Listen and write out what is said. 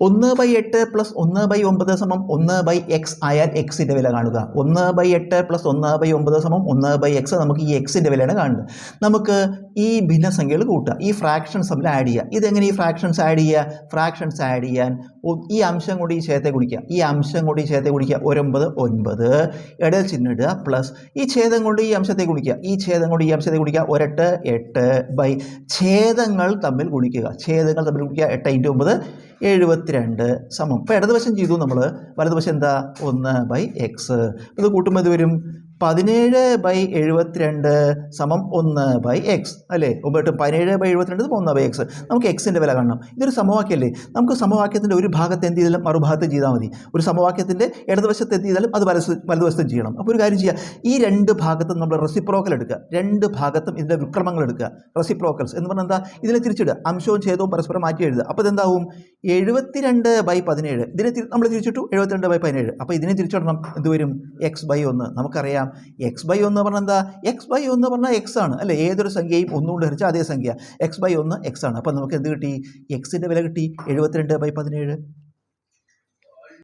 ഒന്ന് ബൈ എട്ട് പ്ലസ് ഒന്ന് ബൈ ഒമ്പത് സമം ഒന്ന് ബൈ എക്സ് ആയാൽ എക്സിന്റെ വില കാണുക. ഒന്ന് ബൈ എട്ട് പ്ലസ് ഒന്ന് ബൈ ഒമ്പത് സമം ഒന്ന് ബൈ എക്സ് നമുക്ക് ഈ എക്സിന്റെ വിലയാണ് കാണുന്നത്. നമുക്ക് ഈ ഭിന്നസംഖ്യകൾ കൂട്ടുക. ഈ ഫ്രാക്ഷൻസ് തമ്മിൽ ആഡ് ചെയ്യുക. ഇതെങ്ങനെ ഈ ഫ്രാക്ഷൻസ് ആഡ് ചെയ്യുക? ഫ്രാക്ഷൻസ് ആഡ് ചെയ്യാൻ ഈ അംശം കൂടി ഈ ഛേദത്തെ കുടിക്കുക ഈ അംശം കൂടി ഈ ഛേദത്തെ കുടിക്കുക ഒരൊമ്പത് ഒൻപത്. ഇടൽ ചിഹ്നം ഇടുക പ്ലസ് ഈ ഛേദം കൊണ്ട് ഈ അംശത്തെ കുടിക്കുക ഈ ഛേദം കൊണ്ട് ഈ അംശത്തെ കുടിക്കുക ഒരെട്ട് എട്ട് ബൈ ഛേദങ്ങൾ തമ്മിൽ ഗുണിക്കുക. ഛേദങ്ങൾ തമ്മിൽ കുടിക്കുക എട്ട് ഇന്റു ഒമ്പത് എഴുപത്തിരണ്ട് സമം. ഇപ്പോൾ ഇടതുവശം ചെയ്തു നമ്മൾ വലതുവശം എന്താ? ഒന്ന് ബൈ എക്സ് ഇത് കൂട്ടുമ്പോൾ ഇത് വരും? പതിനേഴ് ബൈ എഴുപത്തിരണ്ട് സമം ഒന്ന് ബൈ എക്സ് അല്ലേ? ഒമ്പത് പതിനേഴ് ബൈ എഴുപത്തിരണ്ട് ഒന്ന് ബൈ എക്സ് നമുക്ക് എക്സിന്റെ വില കാണണം. ഇതൊരു സമവാക്യമല്ലേ? നമുക്ക് സമവാക്യത്തിന്റെ ഒരു ഭാഗത്ത് എന്ത് ചെയ്താലും മറുഭാഗത്ത് ചെയ്താൽ മതി. ഒരു സമവാക്യത്തിന്റെ ഇടതുവശത്ത് എന്ത് ചെയ്താലും അത് വലസ് വലതുവശത്തും ചെയ്യണം. അപ്പോൾ ഒരു കാര്യം ചെയ്യുക ഈ രണ്ട് ഭാഗത്തും നമ്മൾ റെസിപ്രോക്കൽ എടുക്കുക. രണ്ട് ഭാഗത്തും ഇതിന്റെ വിക്രമങ്ങൾ എടുക്കുക. റെസിപ്രോക്കൽസ് എന്ന് പറഞ്ഞാൽ എന്താ? ഇതിനെ തിരിച്ചിടുക. അംശവും ഛേദവും പരസ്പരം മാറ്റി എഴുതുക. അപ്പോൾ ഇതെന്താവും? എഴുപത്തിരണ്ട് ബൈ പതിനേഴ്. ഇതിനെ നമ്മൾ തിരിച്ചിട്ടു എഴുപത്തിരണ്ട് ബൈ പതിനേഴ്. അപ്പോൾ ഇതിനെ തിരിച്ചിടണം. എന്ത് വരും? എക്സ് ബൈ ഒന്ന്. നമുക്കറിയാം. എക്സ് ബൈ ഒന്ന് പറഞ്ഞാൽ എന്താ? എക്സ് ബൈ ഒന്ന് പറഞ്ഞാൽ എക്സ് ആണ്. അല്ലേ? ഏതൊരു സംഖ്യയും ഒന്നുകൊണ്ട് ഹരിച്ചാൽ അതേ സംഖ്യ. എക്സ് ബൈ ഒന്ന് എക്സ് ആണ്. അപ്പോൾ നമുക്ക് എന്ത് കിട്ടി? എക്സിന്റെ വില കിട്ടി. എഴുപത്തിരണ്ട് ബൈ പതിനേഴ്.